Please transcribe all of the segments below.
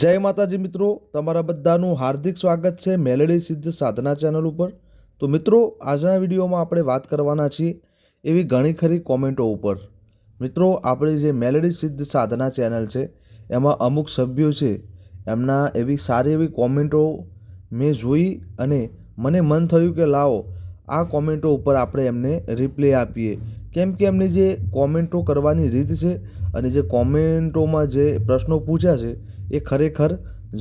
જય માતાજી મિત્રો, તમારા બધાનું હાર્દિક સ્વાગત છે મેલેડી સિદ્ધ સાધના ચેનલ ઉપર. તો મિત્રો, આજના વિડીયોમાં આપણે વાત કરવાના છીએ એવી ઘણી ખરી કોમેન્ટો ઉપર. મિત્રો, આપણી જે મેલેડી સિદ્ધ સાધના ચેનલ છે, એમાં અમુક સભ્યો છે, એમના એવી સારી એવી કોમેન્ટો મેં જોઈ અને મને મન થયું કે લાવો, આ કોમેન્ટો ઉપર આપણે એમને રિપ્લે આપીએ. કેમ કે એમની જે કોમેન્ટો કરવાની રીત છે અને જે કોમેન્ટોમાં જે પ્રશ્નો પૂછ્યા છે એ ખરેખર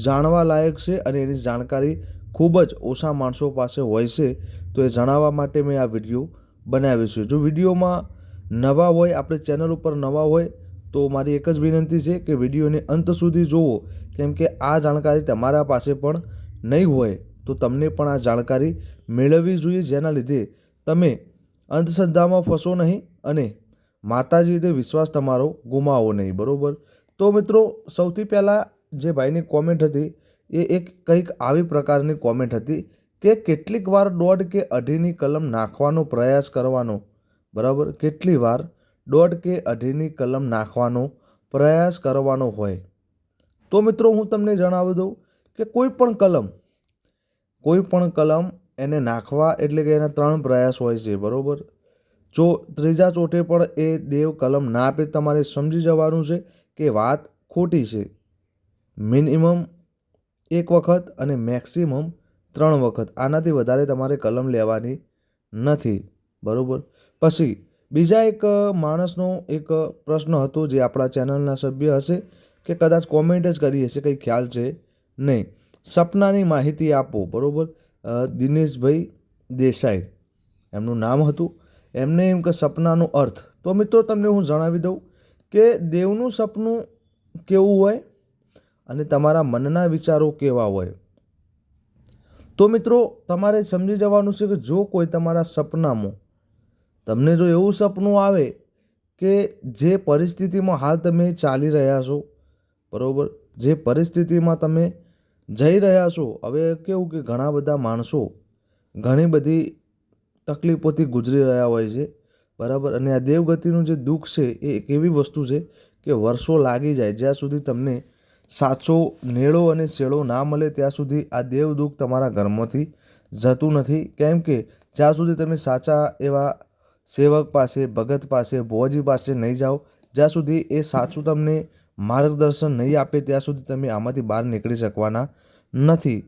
જાણવા લાયક છે અને એની જાણકારી ખૂબ જ ઓછા માણસો પાસે હોય છે, તો એ જણાવવા માટે મેં આ વીડિયો બનાવ્યો છે. જો વિડીયોમાં નવા હોય, આપણે ચેનલ ઉપર નવા હોય, તો મારી એક જ વિનંતી છે કે વિડીયોને અંત સુધી જુઓ કેમ કે આ જાણકારી તમારા પાસે પણ નહીં હોય, તો તમને પણ આ જાણકારી મેળવવી જોઈએ, જેના લીધે તમે અંધશ્રદ્ધામાં ફસો નહીં અને માતાજી રીતે વિશ્વાસ તમારો ગુમાવો નહીં, બરાબર? તો મિત્રો, સૌથી પહેલાં જે ભાઈની કોમેન્ટ હતી, એ એક કંઈક આવી પ્રકારની કોમેન્ટ હતી કે કેટલીક વાર દોઢ કે અઢીની કલમ નાખવાનો પ્રયાસ કરવાનો, બરાબર? કેટલી વાર દોઢ કે અઢીની કલમ નાખવાનો પ્રયાસ કરવાનો હોય. તો મિત્રો, હું તમને જણાવી દઉં કે કોઈ પણ કલમ, કોઈ પણ કલમ એને નાખવા એટલે કે એના ત્રણ પ્રયાસ હોય છે, બરાબર? જો ત્રીજા ચોથે પણ એ દેવ કલમ ના આપે તમારે સમજી જવાનું છે કે વાત ખોટી છે. મિનિમમ એક વખત અને મેક્સિમમ ત્રણ વખત. આનાથી વધારે તમારે કલમ લેવાની નથી. બરાબર? પછી બીજા એક માણસનો એક પ્રશ્ન હતો જે આપણા ચેનલના સભ્ય હશે કે કદાચ કોમેન્ટ જ કરી હશે, કંઈ ખ્યાલ છે? નહીં. સપનાની માહિતી આપો, બરાબર? દિનેશભાઈ દેસાઈ, એમનું નામ હતું. એમને એમ કે સપનાનો અર્થ. તો મિત્રો, તમને હું જણાવી દઉં કે દેવનું સપનું કેવું હોય? અને તમારા મનના વિચારો કેવા હોય. તો મિત્રો, તમારે સમજી જવાનું છે કે જો કોઈ તમારા સપનામાં તમને જો એવું સપનું આવે કે જે પરિસ્થિતિમાં હાલ તમે ચાલી રહ્યા છો, બરાબર? જે પરિસ્થિતિમાં તમે જઈ રહ્યા છો, હવે કેવું કે ઘણા બધા માણસો ઘણી બધી તકલીફોથી ગુજરી રહ્યા હોય છે, બરાબર? અને આ દેવગતિનું જે દુઃખ છે એ એક એવી વસ્તુ છે કે વર્ષો લાગી જાય, જ્યાં સુધી તમને સાચો, નેળો અને શેળો ના મળે ત્યાં સુધી આ દેવ દુઃખ તમારા ઘરમાંથી જતું નથી. કેમ કે જ્યાં સુધી તમે સાચા એવા સેવક પાસે, ભગત પાસે ભોજી પાસે નહીં જાઓ, જ્યાં સુધી એ સાચું તમને માર્ગદર્શન નહીં આપે, ત્યાં સુધી તમે આમાંથી બહાર નીકળી શકવાના નથી.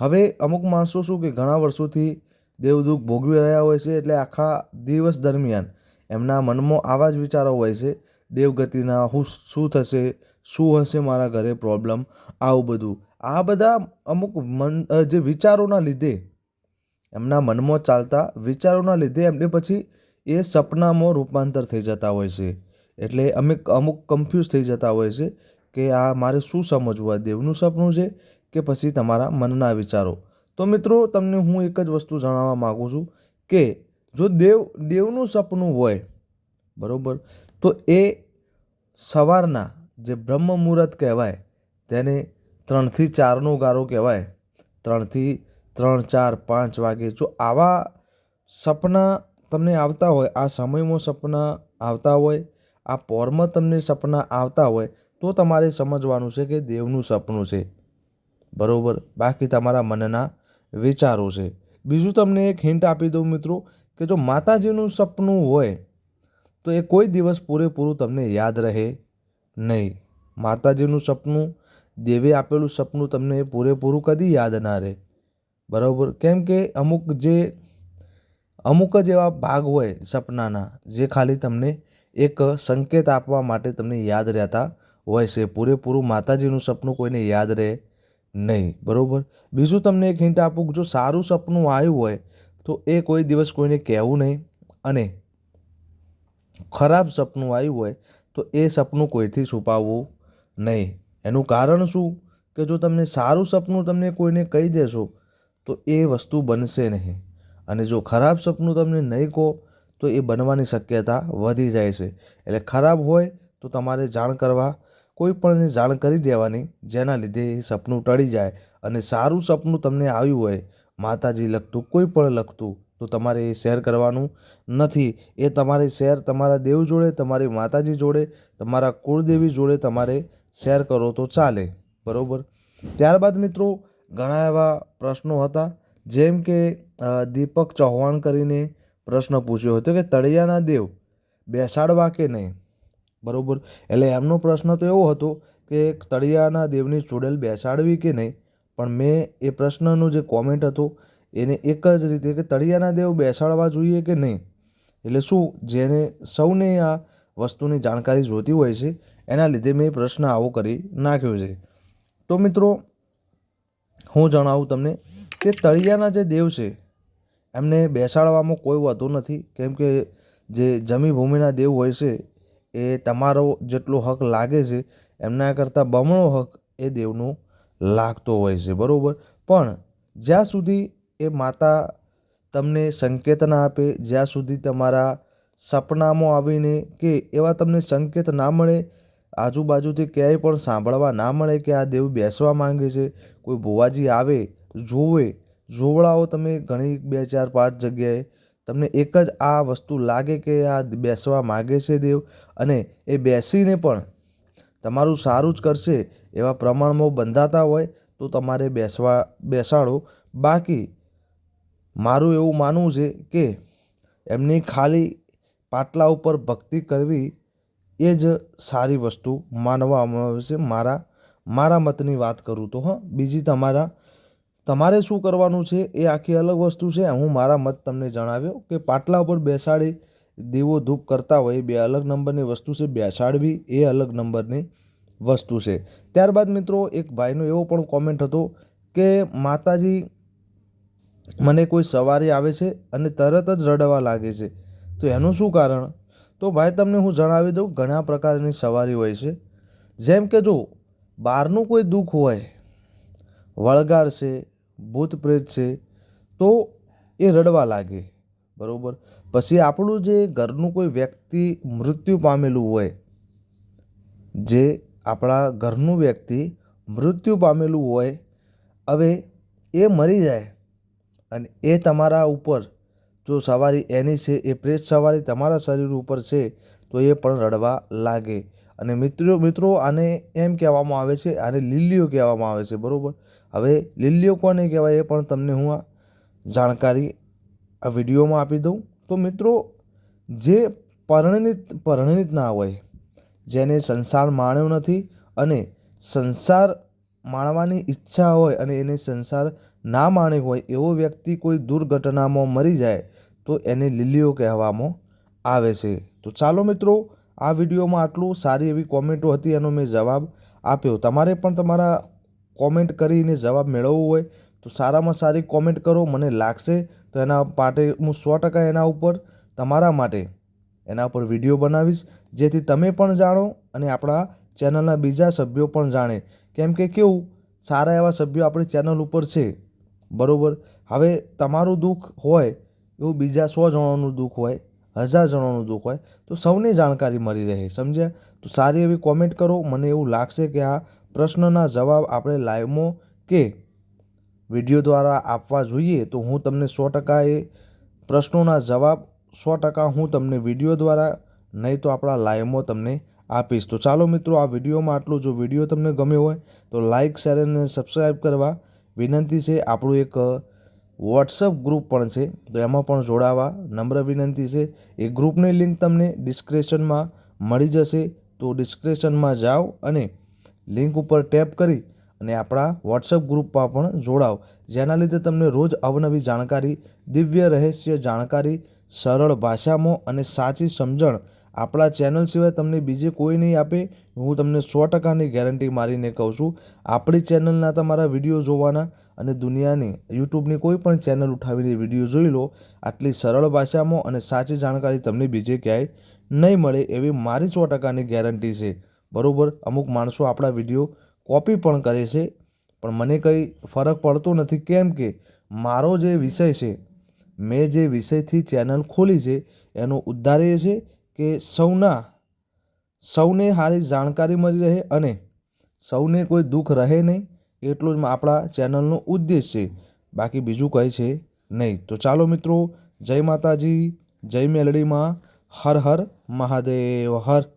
હવે અમુક માણસો શું કે ઘણા વર્ષોથી દેવદુખ ભોગવી રહ્યા હોય છે એટલે આખા દિવસ દરમિયાન એમના મનમાં આવા જ વિચારો હોય છે દેવગતિના હું શું થશે, શું હશે મારા ઘરે પ્રોબ્લેમ આવું બધું. આ બધા અમુક મન જે વિચારોના લીધે, એમના મનમાં ચાલતા વિચારોના લીધે એમને પછી એ સપનામાં રૂપાંતર થઈ જતા હોય છે. એટલે અમે અમુક કન્ફ્યુઝ થઈ જતા હોય છે કે આ મારે શું સમજવું, આ દેવનું સપનું છે કે પછી તમારા મનના વિચારો. તો મિત્રો, તમને હું એક જ વસ્તુ જણાવવા માગું છું કે જો દેવ, દેવનું સપનું હોય, બરાબર તો એ સવારના જે બ્રહ્મ મુહૂર્ત કહેવાય, તેને ત્રણથી ચારનો ગારો કહેવાય. ત્રણથી ત્રણ, ચાર, પાંચ વાગે. જો આવા સપના તમને આવતા હોય, આ સમયમાં સપના આવતા હોય, આ પોરમાં તમને સપના આવતા હોય, તો તમારે સમજવાનું છે કે દેવનું સપનું છે. બરાબર? બાકી તમારા મનના વિચારો છે. બીજું તમને એક હિન્ટ આપી દઉં મિત્રો, કે જો માતાજીનું સપનું હોય તો એ કોઈ દિવસ પૂરેપૂરું તમને યાદ રહે નહીં. માતાજીનું સપનું, દેવે આપેલું સપનું તમને એ પૂરેપૂરું કદી યાદ ના રહે. બરાબર? કેમ કે અમુક જે, અમુક જ એવા ભાગ હોય સપનાના જે ખાલી તમને એક સંકેત આપવા માટે તમને યાદ રહેતા હોય છે. પૂરેપૂરું માતાજીનું સપનું કોઈને યાદ રહે નહીં. બરાબર? બીજું તમને એક હિન્ટ આપું જો સારું સપનું આવ્યું હોય તો એ કોઈ દિવસ કોઈને કહેવું નહીં અને ખરાબ સપનું આવ્યું હોય તો એ સપનું કોઈથી છુપાવવું નહીં. એનું કારણ શું? કે જો તમને સારું સપનું તમને કોઈને કહી દેશો, તો એ વસ્તુ બનશે નહીં. અને જો ખરાબ સપનું તમને નહીં કહો, તો એ બનવાની શક્યતા વધી જાય છે. એટલે ખરાબ હોય તો તમારે જાણ કરવા, કોઈ પણને જાણ કરી દેવાની, જેના લીધે એ સપનું ટળી જાય. અને સારું સપનું તમને આવ્યું હોય, માતાજી લગતું, કોઈ પણ લગતું તો તમારે એ શેર કરવાનું નથી. એ તમારે શેર તમારા દેવ જોડે, તમારી માતાજી જોડે, તમારા કુળદેવી જોડે તમારે શેર કરો તો ચાલે. બરાબર? ત્યારબાદ મિત્રો, ઘણા એવા પ્રશ્નો હતા. જેમ કે દીપક ચૌહાણ કરીને પ્રશ્ન પૂછ્યો હતો કે, તળિયાના દેવ બેસાડવા કે નહીં? બરાબર? એટલે એમનો પ્રશ્ન તો એવો હતો કે, તળિયાના દેવની ચૂડેલ બેસાડવી કે નહીં? પણ મેં એ પ્રશ્નનો જે કોમેન્ટ હતો એને એક જ રીતે કે તળિયાના દેવ બેસાડવા જોઈએ કે નહીં? એટલે શું જેને સૌને આ વસ્તુની જાણકારી જોતી હોય છે, એના લીધે મેં પ્રશ્ન આવો કરી નાખ્યો છે. તો મિત્રો, હું જણાવું તમને કે તળિયાના જે દેવ છે, એમને બેસાડવામાં કોઈ વાંધો નથી. કેમ કે જે જમી ભૂમિના દેવ હોય છે, એ તમારો જેટલો હક લાગે છે, એમના કરતાં બમણો હક એ દેવનો લાગતો હોય છે. બરાબર? પણ જ્યાં સુધી એ માતા તમને સંકેત ના આપે જ્યાં સુધી તમારા સપનામાં આવીને કે એવા તમને સંકેત ના મળે, આજુબાજુથી ક્યાંય પણ સાંભળવા ના મળે કે આ દેવ બેસવા માંગે છે, કોઈ ભુવાજી આવે જોવે જોવડાઓ તમે ઘણી બે ચાર પાંચ જગ્યાએ, તમને એક જ આ વસ્તુ લાગે કે આ બેસવા માગે છે દેવ અને એ બેસીને પણ તમારું સારું જ કરશે, એવા પ્રમાણમાં બંધાતા હોય તો તમારે બેસવા, બેસાડો. બાકી મારું એવું માનવું છે કે એમની ખાલી પાટલા ઉપર ભક્તિ કરવી એ જ સારી વસ્તુ માનવામાં આવે છે. મારા મારા મતની વાત કરું તો, હા. બીજી તમારા, તમારે શું કરવાનું છે એ આખી અલગ વસ્તુ છે. હું મારા મત તમને જણાવ્યો કે પાટલા ઉપર બેસાડી દીવો ધૂપ કરતા હોય બે અલગ નંબરની વસ્તુ છે. બેસાડવી એ અલગ નંબરની વસ્તુ છે. ત્યારબાદ મિત્રો એક ભાઈનો એવો પણ કોમેન્ટ હતો કે માતાજી મને કોઈ સવારી આવે છે અને તરત જ રડવા લાગે છે. તો એનું શું કારણ? તો ભાઈ, તમને હું જણાવી દઉં, ઘણા પ્રકારની સવારી હોય છે. જેમ કે જો, બહારનું કોઈ દુઃખ હોય વળગાડ છે ભૂત પ્રેત છે, તો એ રડવા લાગે. બરાબર? પછી આપણું જે ઘરનું કોઈ વ્યક્તિ મૃત્યુ પામેલું હોય, જે આપણા ઘરનું વ્યક્તિ મૃત્યુ પામેલું હોય, હવે એ મરી જાય. અને એ તમારા ઉપર, જો સવારી એની છે, એ પ્રેત સવારી તમારા શરીર ઉપર છે, તો એ પણ રડવા લાગે. અને મિત્રો મિત્રો, આને એમ કહેવામાં આવે છે, આને લીલીઓ કહેવામાં આવે છે, બરાબર? હવે લીલીઓ કોને કહેવાય એ પણ તમને હું આ જાણકારી આ વિડીયોમાં આપી દઉં. તો મિત્રો, જે પરણિત પરણિત ના હોય, જેને સંસાર માણ્યો નથી અને સંસાર માણવાની ઈચ્છા હોય અને એને સંસાર ના માણ્યો હોય એવો વ્યક્તિ કોઈ દુર્ઘટનામાં મરી જાય, તો એને લીલીઓ કહેવામાં આવે છે. તો ચાલો મિત્રો, આ વિડીયોમાં આટલું. સારી એવી કોમેન્ટો હતી એનો મેં જવાબ આપ્યો. તમારે પણ તમારા કોમેન્ટ કરીને જવાબ મેળવવો હોય તો સારામાં સારી કોમેન્ટ કરો. મને લાગશે તો એના માટે હું સો ટકા એના ઉપર, તમારા માટે એના ઉપર વીડિયો બનાવીશ. જેથી તમે પણ જાણો અને આપણા ચેનલના બીજા સભ્યો પણ જાણે. કેમ કે કેવું? સારા એવા સભ્યો આપણી ચેનલ ઉપર છે. બરાબર? હવે તમારું દુઃખ હોય, એવું બીજા સો જણાનું દુઃખ હોય, હજાર જણાનું દુઃખ હોય, તો સૌને જાણકારી મળી રહે, સમજ્યા? તો સારી એવી કોમેન્ટ કરો. મને એવું લાગશે કે આ પ્રશ્નના જવાબ આપણે લાઈવમાં કે વીડિયો દ્વારા આપવા જોઈએ, તો હું તમને સો ટકા એ પ્રશ્નોના જવાબ, સો ટકા હું તમને વીડિયો દ્વારા, નહીં તો આપણા લાઈવમાં તમને આપીશ. તો ચાલો મિત્રો, આ વિડીયોમાં આટલું. જો વીડિયો તમને ગમ્યો હોય, તો લાઇક શેર અને સબસ્ક્રાઈબ કરવા. વિનંતી છે. આપણું એક વોટ્સઅપ ગ્રુપ પણ છે. તો એમાં પણ જોડાવા. નમ્ર વિનંતી છે. એ ગ્રુપની લિંક તમને ડિસ્ક્રિપ્શનમાં મળી જશે. તો ડિસ્ક્રિપ્શનમાં જાઓ અને લિંક ઉપર ટેપ કરી અને આપણા વોટ્સઅપ ગ્રુપમાં પણ જોડાઓ. જેના લીધે તમને રોજ અવનવી જાણકારી, દિવ્ય રહસ્ય જાણકારી, સરળ ભાષામાં અને સાચી સમજણ આપણા ચેનલ સિવાય તમને બીજે કોઈ નહીં આપે. હું તમને સો ટકાની ગેરંટી મારીને કહું છું, આપણી ચેનલના તમારા વીડિયો જોવાના અને દુનિયાની, યુટ્યુબની કોઈ પણ ચેનલ ઉઠાવીને વીડિયો જોઈ લો. આટલી સરળ ભાષામાં અને સાચી જાણકારી તમને બીજે ક્યાંય નહીં મળે એવી મારી સો ટકાની ગેરંટી છે. બરાબર, અમુક માણસો આપણા વીડિયો કોપી પણ કરે છે, પણ મને કંઈ ફરક પડતો નથી. કેમ કે મારો જે વિષય છે, મેં જે વિષયથી ચેનલ ખોલી છે, એનો ઉદ્ધાર એ છે કે સૌના, સૌને સારી જાણકારી મળી રહે અને સૌને કોઈ દુઃખ રહે નહીં, એટલું જ આપણા ચેનલનો ઉદ્દેશ છે. બાકી બીજું કંઈ છે નહીં. તો ચાલો મિત્રો, જય માતાજી, જય મેલડીમાં, હર હર મહાદેવ, હર.